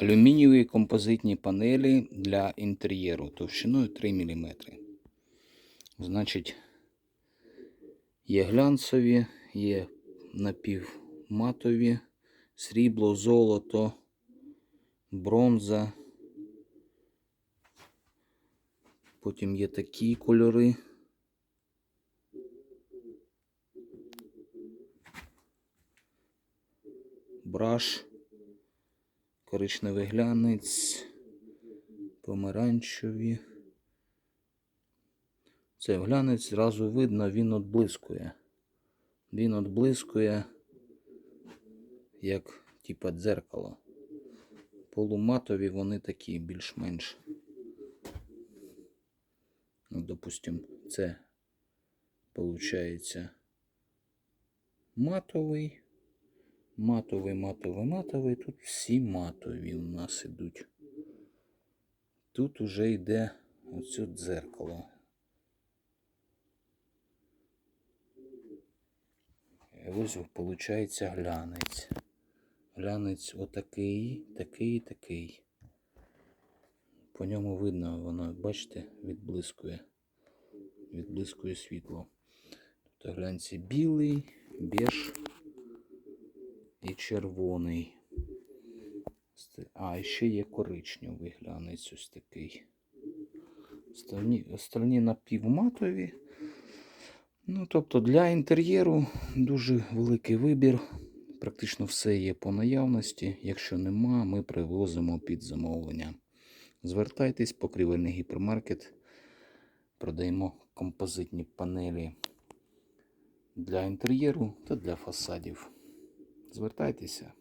Алюмінієві композитні панелі для інтер'єру товщиною 3 мм. Значить, є глянцеві, є напівматові, срібло, золото, бронза. Потім є такі кольори. Браш, коричневий глянець, помаранчеві. Це глянець зразу видно, він отблискує. Він отблискує, як типа дзеркало. Полуматові вони такі більш-менш. Ну, допустим, це получається матовий. Матовий, матовий, матовий. Тут всі матові у нас ідуть. Тут уже йде оце дзеркало. Ось виходить глянець. Глянець отакий, такий, такий. По ньому видно, воно, бачите, відблискує. Відблискує світло. Тут глянці білий, беж червоний. А, і ще є коричневий глянець ось такий. Остальні напівматові. Ну, тобто для інтер'єру дуже великий вибір. Практично все є по наявності. Якщо нема, ми привозимо під замовлення. Звертайтесь, покрівельний гіпермаркет. Продаємо композитні панелі для інтер'єру та для фасадів. Звертайтеся.